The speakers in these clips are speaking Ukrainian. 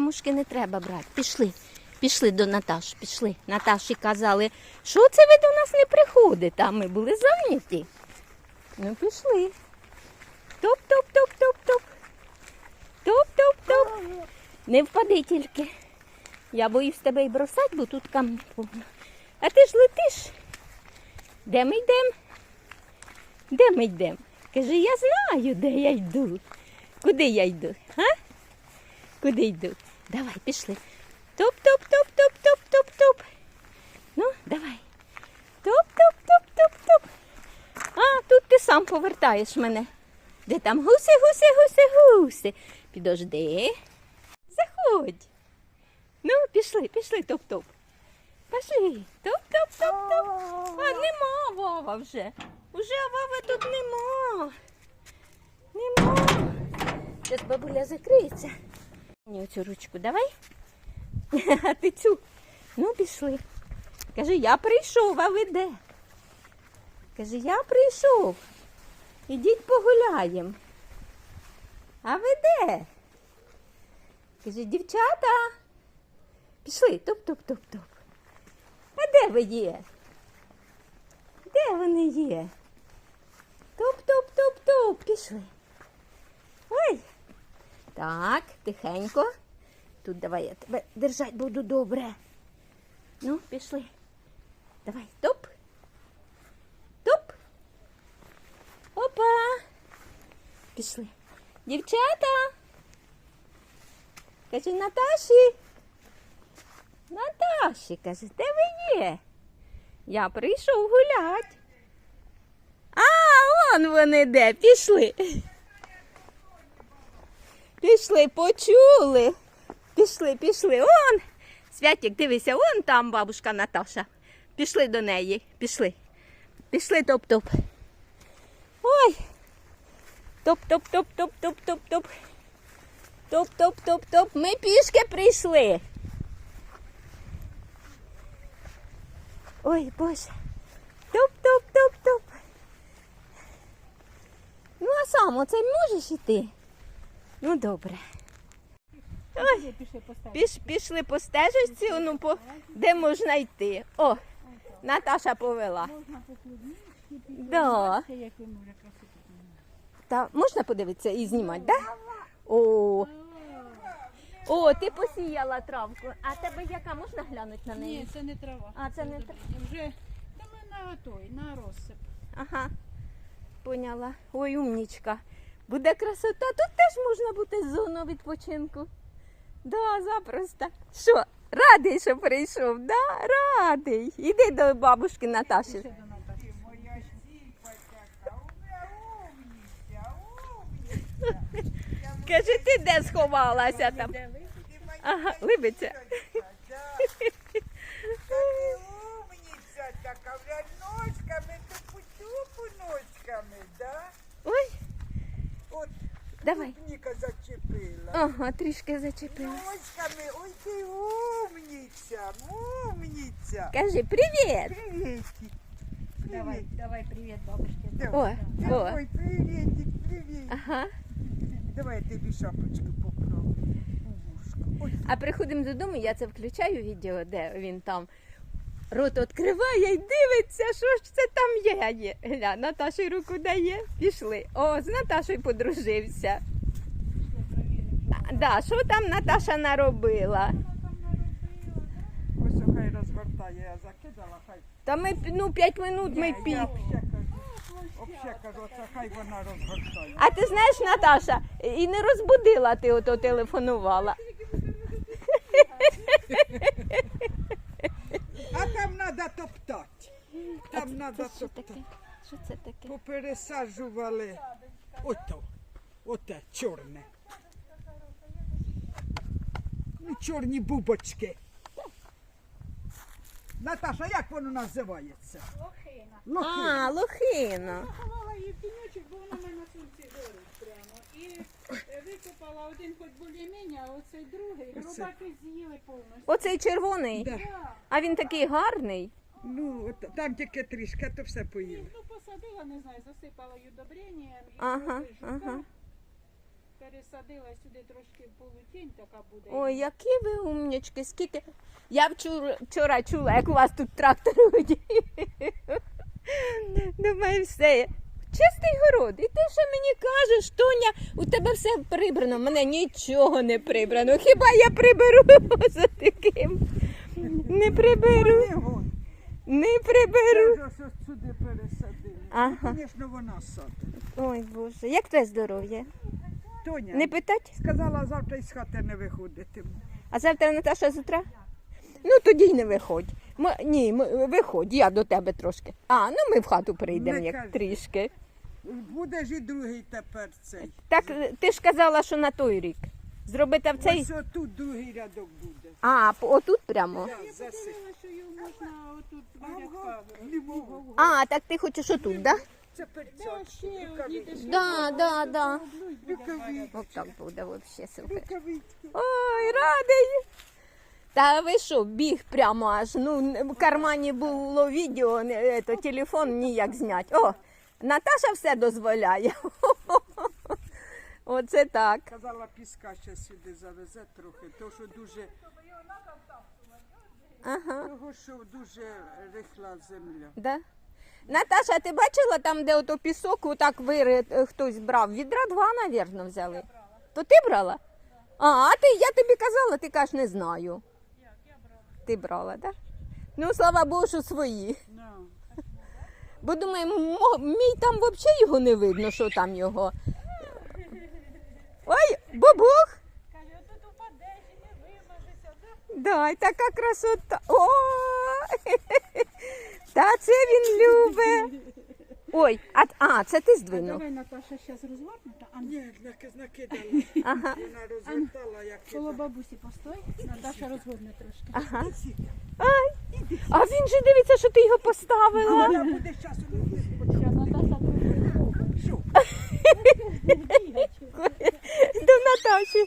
камушки не треба брати. Пішли. Пішли до Наташі, пішли. Наташі казали, що це ви до нас не приходите, а ми були зайняті. Ну, пішли. Топ-топ-топ-топ-топ. Топ-топ-топ. Не впади тільки. Я боюсь тебе і бросати, бо тут камінь повно. А ти ж летиш. Де ми йдемо? Де ми йдемо? Кажи, я знаю, де я йду. Куди я йду? А? Куди йду? Давай, пішли. Топ-топ-топ-топ-топ-топ-топ. Ну, давай. Топ-топ-топ-топ-топ. А, тут ти сам повертаєш мене. Де там гуси, гуси, гуси, гуси. Підожди. Заходь. Ну, пішли, пішли, топ-топ. Пішли. Топ-топ-топ-топ. А нема Вова вже. Уже Вови тут нема. Нема. Зараз бабуля закриється. Мені оцю ручку давай. А ти цю. Ну, пішли. Кажи, я прийшов, а ви де? Каже, я прийшов. Ідіть погуляємо. А ви де? Каже, дівчата. Пішли, топ-топ-топ-топ. А де ви є? Де вони є? Топ-топ-топ-топ, пішли. Ой. Так, тихенько. Тут давай я тебе держать буду добре. Ну, пішли. Давай, топ. Топ. Опа. Пішли. Дівчата. Каже, Наташі. Наташі, каже, де ви є? Я прийшов гулять. А, он вони де, пішли. Пішли, почули. Пішли, пішли. Он. Святик, дивися, он там бабушка Наташа. Пішли до неї. Пішли. Пішли топ-топ. Ой. Топ-топ-топ-топ-топ-топ-топ. Топ-топ-топ-топ. Ми пішки прийшли. Ой, Боже. Топ-топ-топ-топ. Ну, а сам оце можеш іти? Ну, добре. Ой, піш, пішли по стежечці, ну, по, де можна йти. О, Наташа повела. Да. Та можна подивитися і знімати, так? Да? О, о, ти посіяла травку. А тебе яка можна глянути на неї? Ні, це не трава. А, це не трава. Вже та ми на той, на розсип. Ага, поняла. Ой, умнічка. Буде красота. Тут теж можна бути зону відпочинку. Да, запросто. Що, радий, що прийшов? Да, радий. Іди до бабушки Наташі. Каже, ти де сховалася там? Ага, либиться. умниця така, ножками, тупу-тупу ножками, да? От давай. Ніка зачепила. Ага, трішки зачепила. Ножками, ой ти умниця, умниця. Кажи привіт. Привітик. Давай, давай привіт бабушці. Давай. О, о. Ой, привітик, привіт. Ага. Давай я тобі шапочку поправлю. вушко. Ой, А приходимо додому, я це включаю відео, де він там рот відкриває і дивиться, що ж це там є. Гля, Наташі руку дає, пішли. О, з Наташою подружився. Да, що там Наташа наробила? Ось хай розгортає, я закидала, хай. Та ми ну, 5 минут ми пі. хай вона розгортає. А ти знаєш, Наташа, і не розбудила ти ото телефонувала. А там треба топтати. Там треба топтати. Що це таке? Попересаджували. Ото. Оте, чорне. Ну, чорні бубочки. Наташа, як воно називається? Лохина. Лохи. А, лохина. Ховала її в тіньочок, бо вона в мене на сонці горить прямо. І е, викопала один хоч а оцей другий. Оце. Рубаки з'їли повністю. Оцей червоний. Да. А він такий гарний. Ну, от, там тільки трішки, а то все поїли. Ну, посадила, не знаю, засипала її удобренням. і Ага, вижу, ага. пересадила сюди трошки полутінь, така буде. Ой, які ви умнічки, скільки. Я вчора, вчора чула, як у вас тут трактор гудів. Думаю, все. Чистий город. І ти ще мені кажеш, Тоня, у тебе все прибрано. У мене нічого не прибрано. Хіба я приберу за таким? Не приберу, Не приберу. Сюди. Ага. Звісно, вона садить. Ой, Боже, як твоє здоров'я? Тоня Не питать? сказала, завтра із хати не виходитиму. А завтра Наташа з утра? Ну тоді й не виходь. Ми, ні, ми, виходь, я до тебе трошки. А, ну ми в хату прийдемо Не як кажи. трішки. Буде ж і другий тепер цей. Так ти ж казала, що на той рік. Зробити в цей. Ось отут другий рядок буде. А, по- отут прямо. Я подивилася, що його можна отут. А, так ти хочеш отут, да? Це перця. ще одні дешеві. Да, да, да. От так буде взагалі супер. Рукавички. Ой, радий. Та ви що, біг прямо аж. Ну, в кармані було відео, не- ето, телефон ніяк зняти. О, Наташа все дозволяє. Оце так. Казала, піска ще сюди завезе трохи, тому що дуже, Ага. того, що дуже рихла земля. Да? Наташа, ти бачила там, де ото пісок, отак вири е, хтось брав? Відра два, мабуть, взяли. То ти брала? А, а ти, я тобі казала, ти кажеш, не знаю. Ти брала, так? Да? Ну, слава Богу, що свої. Ну, Бо думаю, мо- мій там взагалі його не видно, що там його. Ой, бабух! Каже, тут упадеш і не вимажешся. Да? Дай, така красота. О! Та це він любить. Ой, а, а це ти здвинув. Давай, Наташа, зараз розгорнута. А ні, наки- накидала. Ага. Вона розвертала, як коло бабусі постой. Наташа розгорне трошки. Ага. Ай, а він же дивиться, що ти його поставила. Вона буде часу? До Наташі.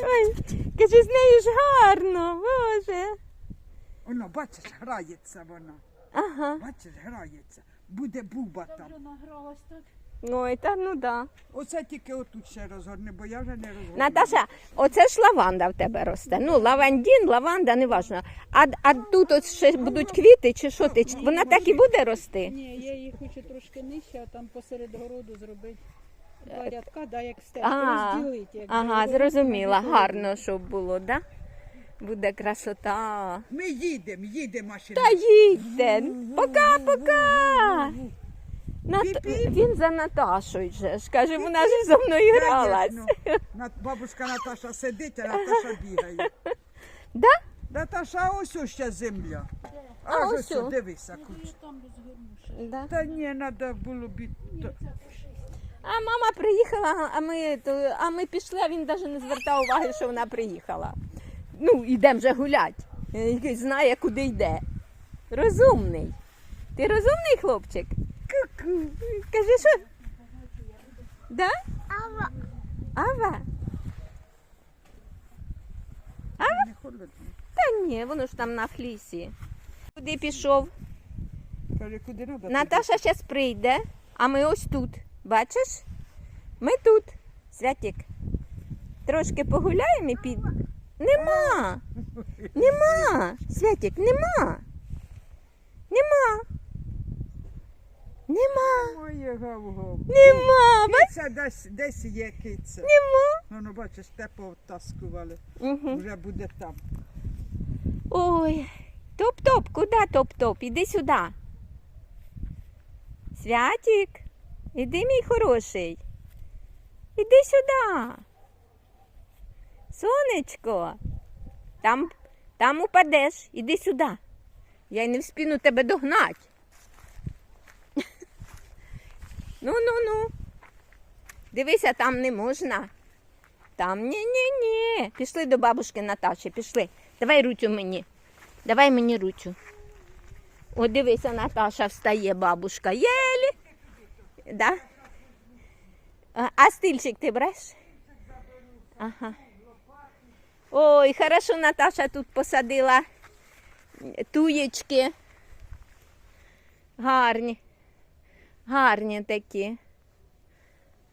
Ой, каже, з нею ж гарно, боже. Воно, бачиш, грається вона. Ага. Бачиш, грається. Буде буба там. Вже награлась так. Ой, та ну да. Оце тільки отут ще розгорне, бо я вже не розгорну. Наташа, оце ж лаванда в тебе росте. Ну, лавандін, лаванда, не важно. А, а тут от ще будуть квіти чи що ти? Вона так і буде рости? Ні, я її хочу трошки нижче, а там посеред городу зробити два рядка, да, як стеж, А, розділити. як Ага, би, зрозуміла. городу. Гарно, щоб було, да? Буде красота. Ми їдемо, їде машина. Та їдьте. Пока-пока. Нат... Він за Наташою же ж. Каже, вона ж зі мною гралась. Конечно. Бабушка Наташа сидить, а Наташа бігає. Да? Наташа, ось ось ще земля. А, Аж ось ось, дивися, Я куч. там розгорну ще. Да. Та ні, треба було б... і то- А мама приїхала, а ми, то, а ми пішли, а він навіть не звертав уваги, що вона приїхала. Ну, йдемо вже гулять. Е, Знає, куди йде. Розумний. Ти розумний хлопчик? Кажи, що? Да? Ава. Ава? Холодно. Та ні, воно ж там на флісі. Куди пішов? Каже, куди треба? Наташа зараз прийде, а ми ось тут. Бачиш? Ми тут. Святік. Трошки погуляємо і під. Нема. Нема. Святік, нема. Нема. Нема. Моє гав-гав. Нема. Киця десь, десь є киця. Нема. Ну, ну бачиш, те повтаскували. Угу. Вже буде там. Ой. Топ-топ, куди топ-топ? Іди сюди. Святік, іди, мій хороший. Іди сюди. Сонечко. Там, там упадеш. Іди сюди. Я й не вспіну тебе догнати. Ну, ну, ну. Дивися, там не можна. Там ні-ні-ні. Пішли до бабушки Наташі, пішли. Давай руцю мені. Давай мені руцю. О, дивися, Наташа встає, бабушка. Єлі. Да? А, стильчик ти бреш? Ага. Ой, хорошо Наташа тут посадила туєчки. Гарні. Гарні такі.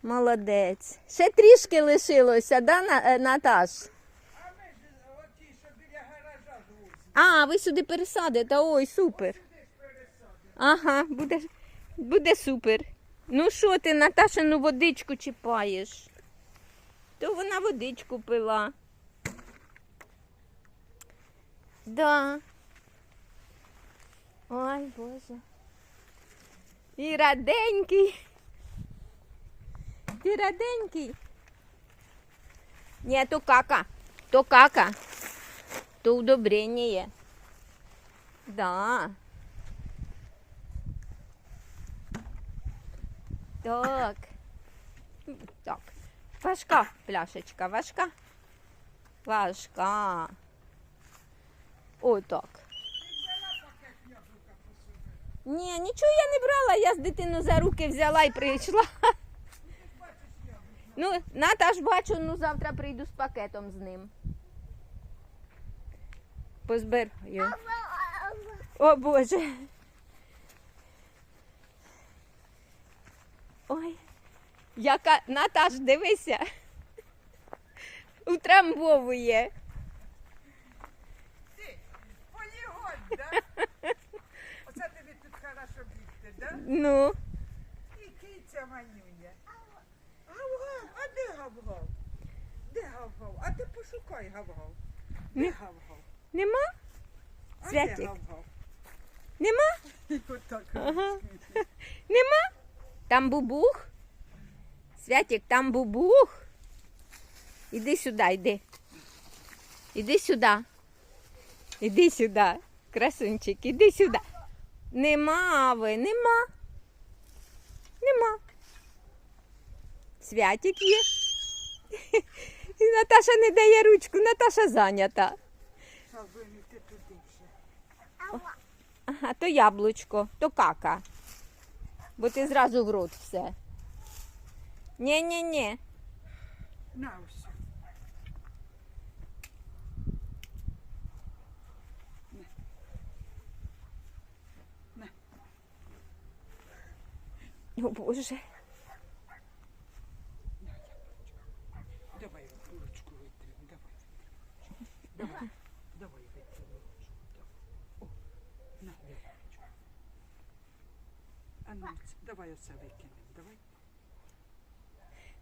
Молодець. Ще трішки лишилося, да, е, Наташ? А ви сюди пересадите. Ой, супер. Ага, буде, буде супер. Ну що ти, Наташину водичку чіпаєш? То вона водичку пила. Да. Ой, Боже. І раденький. Ти раденький. Ні, то кака. То кака. То удобрение. Да. Так. Так. Важка пляшечка, важка. Важка. Так. Ні, нічого я не брала, я з дитину за руки взяла і прийшла. Ну, Наташ бачу, ну завтра прийду з пакетом з ним. Позбираю. О Боже. Ой, яка Наташ, дивися. Утрамбовує. Ти, полігон, да? Оце тобі тут хорошо бігти, да? Ну, І киця манюня. Гав-гав, а де гав-гав? Де гав-гав? А ти пошукай гав-гав. Де гав-гав? нема? А Святик. де гав-гав? Нема? І отак. Ага. Нема? Там бубух. Святик, там бубух. Іди сюди, йди. Іди сюди. Іди сюди. Красунчик, іди сюди. Нема ви, нема. Нема. Святик є. Наташа не дає ручку, Наташа зайнята. Ага, то яблучко, то кака. Бо ти зразу в рот все. Ні-ні-ні. На ось. О Боже. Давай ручку витрим, давай. Давай, давай витрим. О, на, ручку. А ну, давай оце викинемо, давай.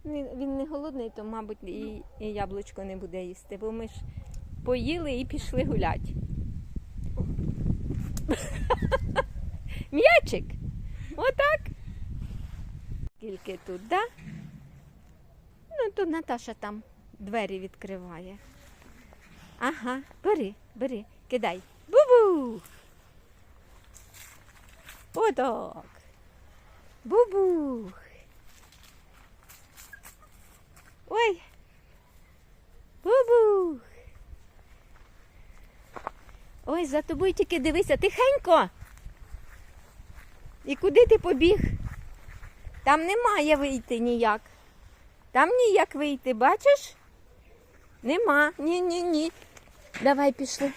Він, він не голодний, то, мабуть, і, і яблучко не буде їсти, бо ми ж поїли і пішли гуляти. М'ячик. Отак. Скільки тут, да? Ну, то Наташа там двері відкриває. Ага, бери, бери, кидай. Бу-бу. Отак. Бу-бух. Ой. Бубух. Ой, за тобою тільки дивися, тихенько. І куди ти побіг? Там немає вийти ніяк. Там ніяк вийти, бачиш? Нема. Ні, ні, ні. Давай пішли.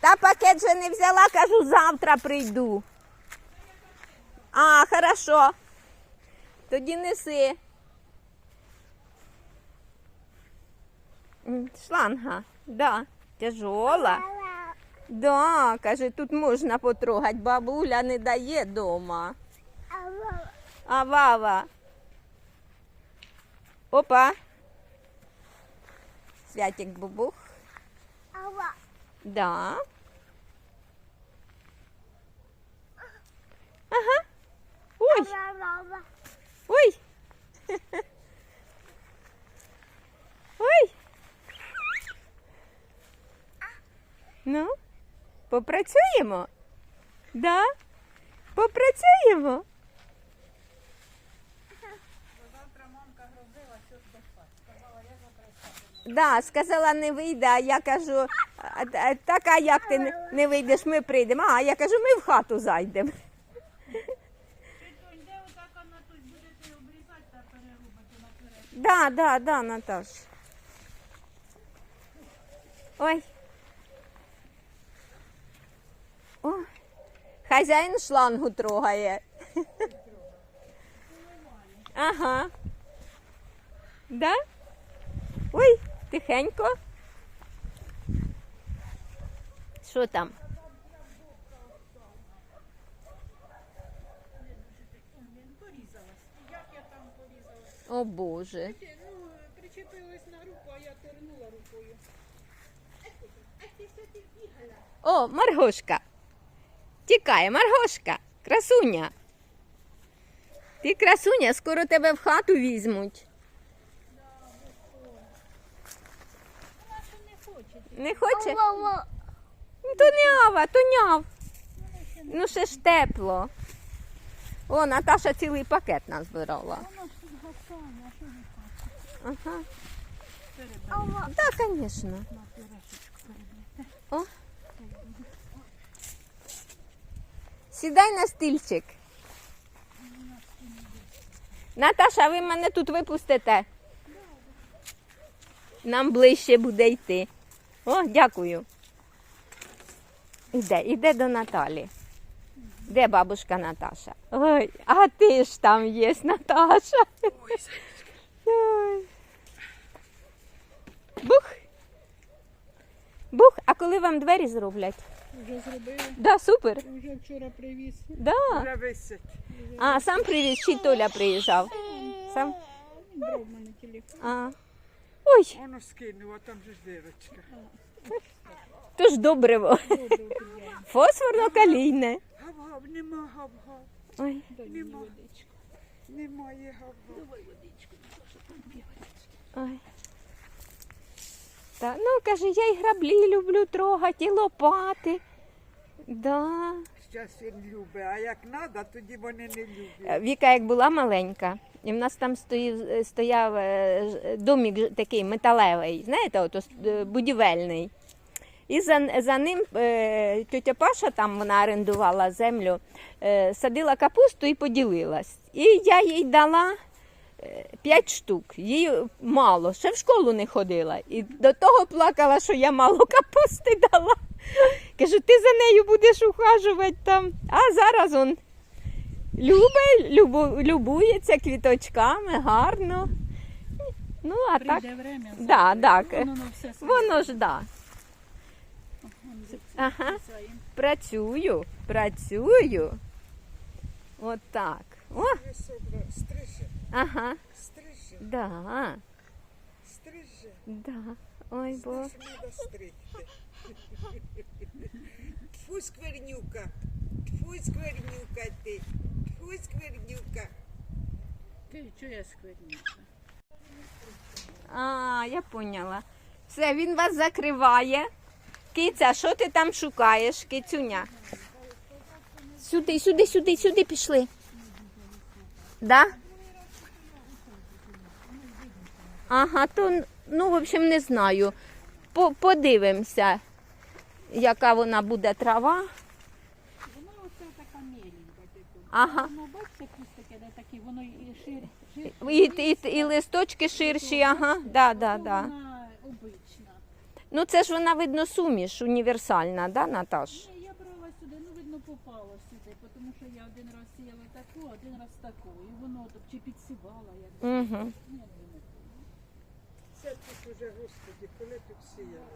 Та пакет же не взяла, кажу, завтра прийду. А, хорошо. Тоді неси. Шланга, да, тяжола. Да, каже, тут можна потрогати, бабуля не дає дома. А Вава. Опа. Святик бубух. Да. Ага. Ой. Ой. Ой. Ну, попрацюємо? Да? Попрацюємо? Да, сказала, не вийде, а я кажу, так, а як ти не, вийдеш, ми прийдемо. А я кажу, ми в хату зайдемо. Тетунь, де отака на той будете обрізати та перерубати наперед? Да, да, да, Наташ. Ой. О, хазяїн шлангу трогає. Ага. Да? Ой, тихенько. Що там? О Боже. Ну, причепилась на руку, а я торнула рукою. О, Маргошка. Тікає, Маргошка, красуня. Ти красуня, скоро тебе в хату візьмуть. Не хоче. Ну, То не ава, то няв. Ну ще ж тепло. О, Наташа цілий пакет назбирала. Ага. Так, звісно. О. Сідай на стільчик. Наташа, ви мене тут випустите. Нам ближче буде йти. О, дякую. Іде, іде до Наталі. Де бабушка Наташа? Ой, а ти ж там є, Наташа. Ой. Бух. Бух, а коли вам двері зроблять? Вже зробили. Да, супер. Вже вчора привіз. Да. Вже висять. А, сам привіз, чи Толя приїжджав? Сам? Брав в мене телефон. А. Ой, Воно скинуло, там же ж дирочка. то ж добриво. Фосфорно-калійне. Гав-гав, нема гав-гав. Ой, Дай мені Нема. водичку. Немає гав-гав. Бігає. ой. Та, ну, каже, я і граблі люблю трогати, і лопати. Да. Щас він любить, а як треба, тоді вони не люблять. Е, Віка як була маленька, і в нас там стоїв, стояв е, домик такий металевий, знаєте, е, будівельний. І за, за ним е, тетя Паша, там вона орендувала землю, е, садила капусту і поділилась. І я їй дала е, п'ять штук. Їй мало, ще в школу не ходила. І до того плакала, що я мало капусти дала. Кажу, ти за нею будеш ухажувати там. А зараз он любить, любу, любується квіточками, гарно. Ну, а так, время. Да, так. Воно на все воно ж да. Ага. Працюю, працюю. От так. О, стриже, ага, стриже, да, стриже. да. Ой, бо. Стригти. Тьфу, сквернюка. Тьфу, сквернюка ти. Тьфу, сквернюка. Ти чого я скверніша? А, я поняла. Все, він вас закриває. Киця, що ти там шукаєш, кицюня? Сюди, сюди, сюди, сюди пішли. Да? Ага, то, ну, в общем, не знаю. По- подивимося, яка вона буде трава. Воно оце така меленька. типу. Ага. Воно бачите, таке, де такі, воно і шир, шир, І, і, і листочки ширші, ага, да, да, да. Вона обична. Ну це ж вона, видно, суміш універсальна, да, Наташ? Ні, я брала сюди, ну видно попала сюди, тому що я один раз сіяла таку, один раз таку. І воно чи підсівала, як Угу. Ні, не знаю. Це тут уже, господи, коли тут сіялося.